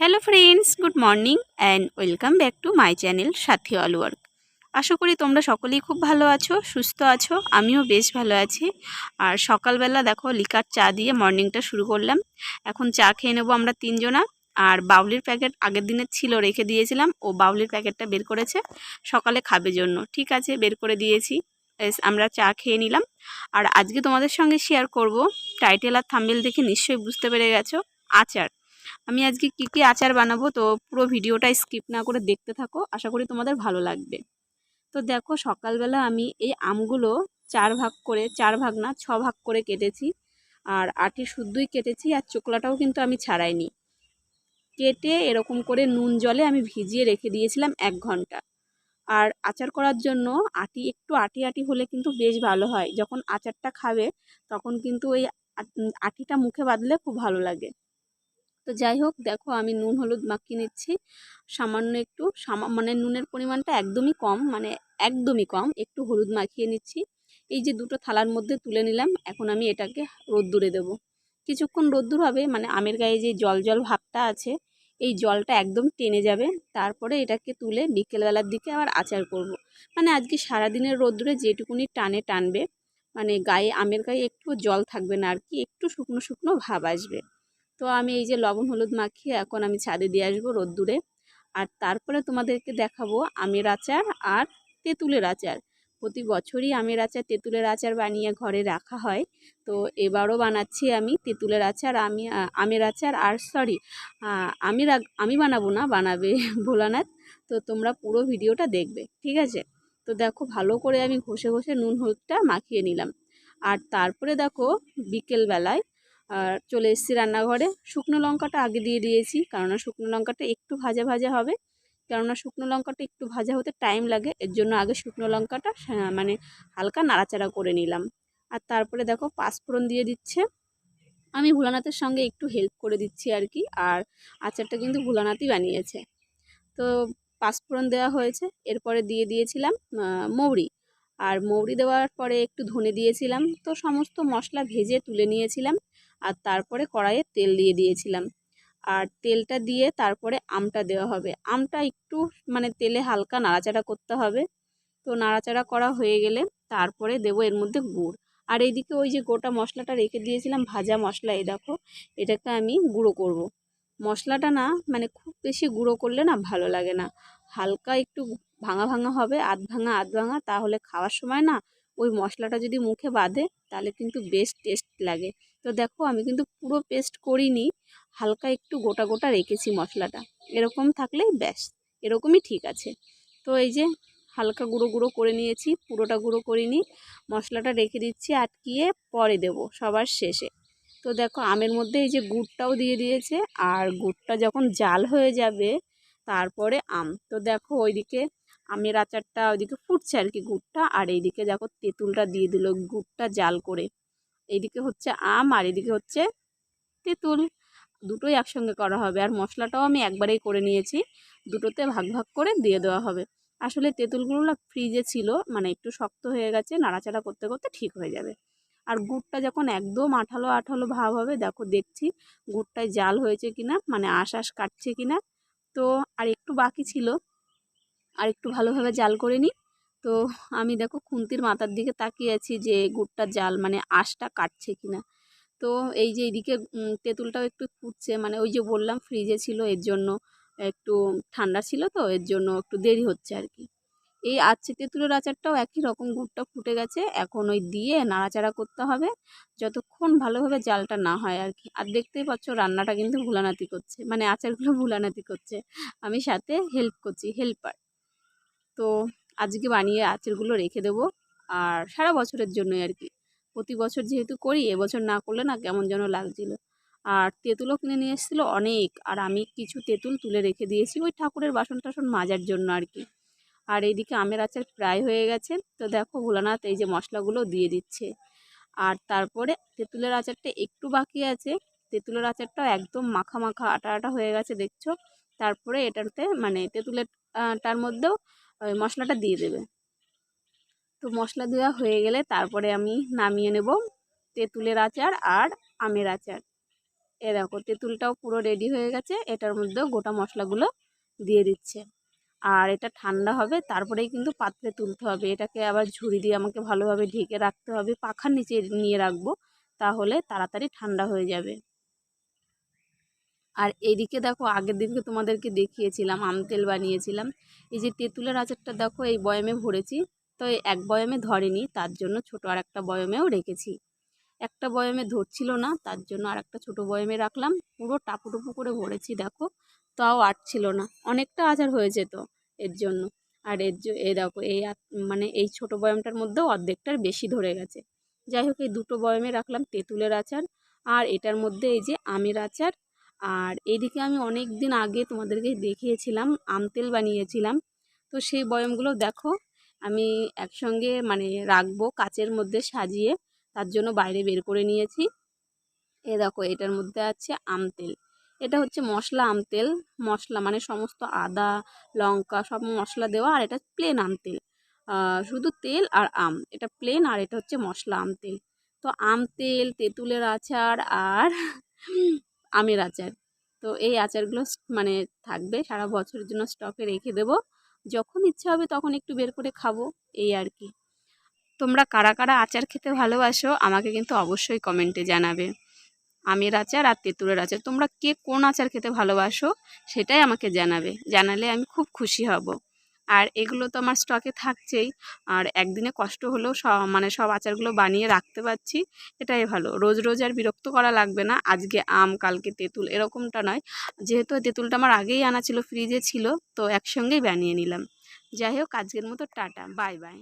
Hello friends good morning and welcome back to my channel Sathi all work আশা করি তোমরা সকলেই খুব ভালো আছো, সুস্থ আছো, আমিও বেশ ভালো আছি। আর সকালবেলা দেখো লিকার চা দিয়ে মর্নিংটা শুরু করলাম। এখন চা খেয়ে নেব আমরা তিনজনা। আর বাউলির প্যাকেট আগের দিনের ছিল, রেখে দিয়েছিলাম। ও বাউলির প্যাকেটটা বের করেছে, সকালে খাবে জন্য। ঠিক আছে, বের করে দিয়েছি। আমরা চা খেয়ে নিলাম। আর আজকে তোমাদের সঙ্গে শেয়ার করব। টাইটেল আর থাম্বেল দেখে নিশ্চয়ই বুঝতে পেরে গেছো। আচার। আমি আজকে কি কি আচার বানাবো তো পুরো ভিডিওটা স্কিপ না করে দেখতে থাকো, আশা করি তোমাদের ভালো লাগবে। তো দেখো সকালবেলা আমি এই আমগুলো চার ভাগ করে, চার ভাগ না, ছ ভাগ করে কেটেছি। আর আটি শুদ্ধই কেটেছি আর চোকলাটাও কিন্তু আমি ছাড়াইনি। কেটে এরকম করে নুন জলে আমি ভিজিয়ে রেখে দিয়েছিলাম এক ঘণ্টা। আর আচার করার জন্য আটি, একটু আটি আটি হলে কিন্তু বেশ ভালো হয়। যখন আচারটা খাবে তখন কিন্তু ওই আটিটা মুখে বাঁধলে খুব ভালো লাগে। তো যাই হোক, দেখো আমি নুন, হলুদ মাখিয়ে নিচ্ছি। সামান্য একটু, সামা মানে নুনের পরিমাণটা একদমই কম মানে একদমই কম, একটু হলুদ মাখিয়ে নিচ্ছি। এই যে দুটো থালার মধ্যে তুলে নিলাম, এখন আমি এটাকে রোদ্দুরে দেবো। কিছুক্ষণ রোদ্দুর হবে মানে আমের গায়ে যে জল জল ভাবটা আছে, এই জলটা একদম টেনে যাবে। তারপরে এটাকে তুলে বিকেলবেলার দিকে আবার আচার করব। মানে আজকে সারাদিনের রোদ্দুরে যেটুকুনি টানে টানবে মানে গায়ে, আমের গায়ে একটু জল থাকবে না আর কি, একটু শুকনো শুকনো ভাব আসবে। তো আমি এই যে লবণ, হলুদ মাখিয়ে এখন আমি ছাদে দিয়ে আসব রোদ্দুরে। আর তারপরে তোমাদেরকে দেখাবো আমের আচার আর তেঁতুলের আচার। প্রতি বছরই আমের আচার, তেঁতুলের আচার বানিয়ে ঘরে রাখা হয়। তো এবারও বানাচ্ছি আমি তেঁতুলের আচার, আমি আমের আচার আর সরি আমি আমি বানাবো না, বানাবে ভোলানাথ। তো তোমরা পুরো ভিডিওটা দেখবে, ঠিক আছে? তো দেখো ভালো করে আমি ঘষে ঘষে নুন, হলুদটা মাখিয়ে নিলাম। আর তারপরে দেখো বিকেলবেলায় আর চলে এসেছি রান্নাঘরে। শুকনো লঙ্কাটা আগে দিয়ে দিয়েছি, কেননা শুকনো লঙ্কাটা একটু ভাজা ভাজা হবে। কেননা শুকনো লঙ্কাটা একটু ভাজা হতে টাইম লাগে, এর জন্য আগে শুকনো লঙ্কাটা মানে হালকা নাড়াচাড়া করে নিলাম। আর তারপরে দেখো পাঁচফোড়ন দিয়ে দিচ্ছে। আমি ভোলানাথের সঙ্গে একটু হেল্প করে দিচ্ছি আর কি, আর আচারটা কিন্তু ভোলানাথই বানিয়েছে। তো পাঁচফোড়ন দেওয়া হয়েছে, এরপরে দিয়ে দিয়েছিলাম মৌরি। আর মৌরি দেওয়ার পরে একটু ধনে দিয়েছিলাম, তো সমস্ত মশলা ভেজে তুলে নিয়েছিলাম। আর তারপরে কড়াইয়ে তেল দিয়ে দিয়েছিলাম। আর তেলটা দিয়ে তারপরে আমটা দেওয়া হবে। আমটা একটু মানে তেলে হালকা নাড়াচাড়া করতে হবে। তো নাড়াচাড়া করা হয়ে গেলে তারপরে দেবো এর মধ্যে গুড়। আর এইদিকে ওই যে গোটা মশলাটা রেখে দিয়েছিলাম, ভাজা মশলা, এই দেখো, এটাকে আমি গুঁড়ো করব। মশলাটা না মানে খুব বেশি গুঁড়ো করলে না ভালো লাগে না। হালকা একটু ভাঙা ভাঙা হবে, আধ ভাঙা আধ ভাঙা, তাহলে খাওয়ার সময় না ওই মশলাটা যদি মুখে বাঁধে তাহলে কিন্তু বেশ টেস্ট লাগে। তো দেখো, আমি কিন্তু পুরো পেস্ট করিনি, হালকা একটু গোটা গোটা রেখেছি মশলাটা। এরকম থাকলেই ব্যাস, এরকমই ঠিক আছে। তো এই যে, হালকা গুঁড়ো গুঁড়ো করে নিয়েছি, পুরোটা গুঁড়ো করিনি, মশলাটা রেখে দিচ্ছি, আটকিয়ে পরে দেব সবার শেষে। তো দেখো, আমের মধ্যে এই যে গুড়টাও দিয়ে দিয়েছে, আর গুড়টা যখন জাল হয়ে যাবে, তারপরে আম। তো দেখো, ওইদিকে আমের আচারটা ওইদিকে ফুটছে আর কি গুড়টা, আর এইদিকে দেখো তেঁতুলটা দিয়ে দিল গুড়টা জাল করে। এইদিকে হচ্ছে আম আর এদিকে হচ্ছে তেঁতুল। দুটোই একসঙ্গে করা হবে, আর মশলাটাও আমি একবারেই করে নিয়েছি। দুটোতে ভাগ ভাগ করে দিয়ে দেওয়া হবে। আসলে তেঁতুলগুলো না ফ্রিজে ছিল মানে একটু শক্ত হয়ে গেছে, নাড়াচাড়া করতে করতে ঠিক হয়ে যাবে। আর গুড়টা যখন একদম আঠালো আঠালো ভাব হবে, দেখো দেখছি গুড়টায় জাল হয়েছে কিনা মানে আশ আশ কাটছে কিনা। তো আর একটু বাকি ছিল আর একটু ভালোভাবে জাল করে নিই। তো আমি দেখো খুন্তির মাথার দিকে তাকিয়ে আছি যে গুড়টা জাল মানে আঁশটা কাটছে কিনা। তো এই যে এইদিকে তেঁতুলটাও একটু ফুটছে মানে ওই যে বললাম ফ্রিজে ছিল, এর জন্য একটু ঠান্ডা ছিল তো, এর জন্য একটু দেরি হচ্ছে আর কি। এই আছে তেঁতুলের আচারটাও একই রকম, গুড়টা ফুটে গেছে, এখন ওই দিয়ে নাড়াচাড়া করতে হবে, যতক্ষণ ভালোভাবে জালটা না হয় আর কি। আর দেখতেই পাচ্ছ রান্নাটা কিন্তু ভুলানাতি করছে মানে আচারগুলো ভুলানাতি করছে। আমি সাথে হেল্প করছি, হেল্পার। তো আজকে বানিয়ে আচারগুলো রেখে দেবো আর সারা বছরের জন্যই আর কি। প্রতি বছর যেহেতু করি, এবছর না করলে না কেমন যেন লাগছিল। আর তেঁতুলও কিনে নিয়ে এসেছিল অনেক, আর আমি কিছু তেঁতুল তুলে রেখে দিয়েছি ওই ঠাকুরের বাসন টাসন মাজার জন্য আর কি। আর এইদিকে আমের আচার প্রায় হয়ে গেছে, তো দেখো ভোলানাথ এই যে মশলাগুলো দিয়ে দিচ্ছে। আর তারপরে তেঁতুলের আচারটা একটু বাকি আছে, তেঁতুলের আচারটাও একদম মাখা মাখা আটা আটা হয়ে গেছে, দেখছ? তারপরে এটাতে মানে তেঁতুলের টার মধ্যেও ওই মশলাটা দিয়ে দেবে। তো মশলা দেওয়া হয়ে গেলে তারপরে আমি নামিয়ে নেব তেঁতুলের আচার আর আমের আচার। এ দেখো, তেঁতুলটাও পুরো রেডি হয়ে গেছে। এটার মধ্যেও গোটা মশলাগুলো দিয়ে দিচ্ছে। আর এটা ঠান্ডা হবে, তারপরেই কিন্তু পাত্রে তুলতে হবে। এটাকে আবার ঝুড়ি দিয়ে আমাকে ভালোভাবে ঢেকে রাখতে হবে। পাখার নিচে নিয়ে রাখব, তাহলে তাড়াতাড়ি ঠান্ডা হয়ে যাবে। আর এদিকে দেখো, আগের দিনকে তোমাদেরকে দেখিয়েছিলাম আম তেল বানিয়েছিলাম। এই যে তেঁতুলের আচারটা দেখো, এই বয়মে ভরেছি। তো এক বয়মে ধরেনি, তার জন্য ছোট আর একটা বয়ামেও রেখেছি। একটা বয়মে ধরছিল না, তার জন্য আর একটা ছোটো বয়মে রাখলাম। পুরো টাপুটুপু করে ভরেছি, দেখো। তাও আটছিল না। অনেকটা আচার হয়েছে তো এর জন্য। আর এর এ দেখো, এই মানে এই ছোটো বয়ামটার মধ্যেও অর্ধেকটার বেশি ধরে গেছে। যাই হোক, এই দুটো বয়মে রাখলাম তেঁতুলের আচার। আর এটার মধ্যে এই যে আমের আচার আর এদিকে আমি অনেক দিন আগে তোমাদেরকে দেখিয়েছিলাম আম তেল বানিয়েছিলাম। তো সেই বয়ামগুলো দেখো, আমি একসঙ্গে মানে রাখব কাচের মধ্যে সাজিয়ে, তার জন্য বাইরে বের করে নিয়েছি। এ দেখো, এটার মধ্যে আছে আম তেল এটা হচ্ছে মশলা আম তেল মশলা মানে সমস্ত আদা, লঙ্কা সব মশলা দেওয়া, আর এটা প্লেন আম তেল শুধু তেল আর আম। এটা প্লেন আর এটা হচ্ছে মশলা আম তেল তো আম তেল তেঁতুলের আচার আর আমের আচার। তো এই আচারগুলো মানে থাকবে, সারা বছরের জন্য স্টকে রেখে দেবো। যখন ইচ্ছা হবে তখন একটু বের করে খাব, এই আর কি। তোমরা কারা কারা আচার খেতে ভালোবাসো আমাকে কিন্তু অবশ্যই কমেন্টে জানাবে। আমের আচার আর তেঁতুলের আচার, তোমরা কে কোন আচার খেতে ভালোবাসো সেটাই আমাকে জানাবে। জানালে আমি খুব খুশি হব। আর এগুলো তো আমার স্টকে থাকছেই। আর একদিনে কষ্ট হলেও সব মানে সব আচারগুলো বানিয়ে রাখতে পারছি, এটাই ভালো। রোজ রোজ আর বিরক্ত করা লাগবে না। আজকে আম, কালকে তেঁতুল, এরকমটা নয়। যেহেতু তেঁতুলটা আমার আগেই আনা ছিল ফ্রিজে ছিল, তো একসঙ্গেই বানিয়ে নিলাম। যাই হোক, আজকের মতো টাটা। Bye bye.